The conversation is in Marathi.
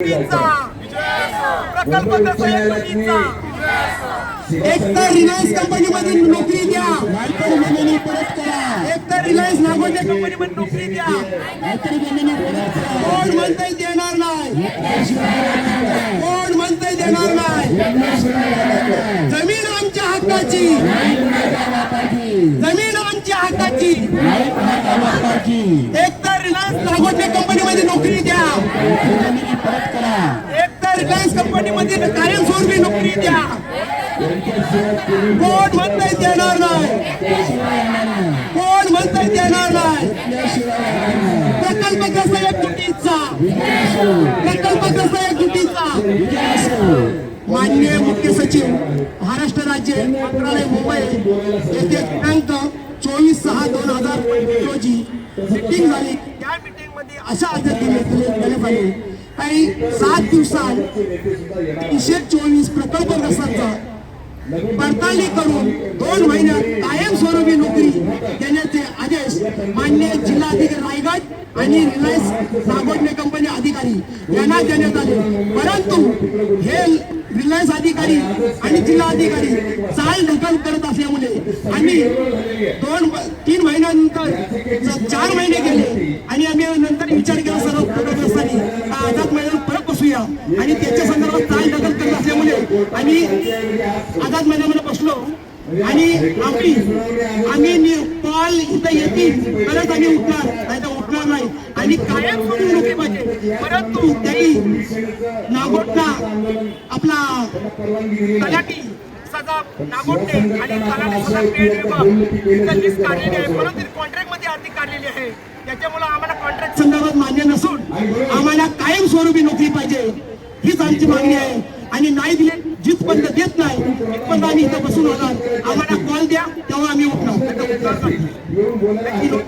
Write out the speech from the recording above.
योगींचा प्रकल्पग्रस्त योगींचा एक तर रिलायन्स कंपनीमध्ये नोकरी द्या. नाहीतर जमिनी परत करा. एक तर रिलायन्स नागोटे कंपनीमध्ये नोकरी द्या. नाहीतर जमिनी परत करा. कोण म्हणतंय देणार नाही? कोण म्हणतंय देणार नाही? जमीन आमच्या हक्काची. जमीन आमच्या हक्काची. एक तर रिलायन्स नागोटे कंपनीमध्ये नोकरी द्या. कंपनीमध्ये कायमस्वरूपी नोकरी द्या कोण म्हणतंय देणार नाही. कोण म्हणतंय देणार नाही. प्रकल्पग्रस्त एकजुटीचा प्रकल्पग्रस्त एकजुटीचा माननीय मुख्य सचिव महाराष्ट्र राज्य मंत्रालय मुंबई येथे दिनांक चोवीस सहा दोन हजार रोजी मिटिंग झाली. त्या मिटिंगमध्ये अशा पद्धतीने देण्यात आले काही सात दिवसात तीनशे चोवीस प्रकल्पग्रस्तांचा पडताळणी करून दोन महिन्यात कायमस्वरूपी नोकरी देण्याचे आदेश मान्य जिल्हाधिकारी रायगड आणि रिलायन्स नागोटणे कंपनी अधिकारी यांना देण्यात आले. परंतु हे रिलायन्स अधिकारी आणि जिल्हाधिकारी चाल ढकल करत असल्यामुळे आम्ही दोन तीन महिन्यानंतर चार महिने गेले आणि आम्ही नंतर विचार केला. आणि त्याच्या संदर्भात चाल दखल करत असल्यामुळे आम्ही आझाद मैदानामध्ये बसलो. आणि आम्ही आम्ही नि- कॉल इथं येतील तरच आम्ही उठणार नाही तर उठणार नाही. आणि कायम सोडून नोकरी पाहिजे. परंतु त्यांनी नागोटला आपला तलाठी सजा नागोटे आणि तलाठी सजा पेड विभाग लिस्ट काढलेली आहे. परंतु आर्थिक काढलेली आहे. त्याच्यामुळे आम्हाला कॉन्ट्रॅक्ट संदर्भात मान्य नसून आम्हाला कायम स्वरूपी नोकरी पाहिजे. हीच आमची मागणी आहे. आणि नाही दिले जिथपर्यंत देत नाही तिथपर्यंत आम्ही इथं बसून होणार आम्हाला कॉल द्या तेव्हा आम्ही उठणार. नाहीतर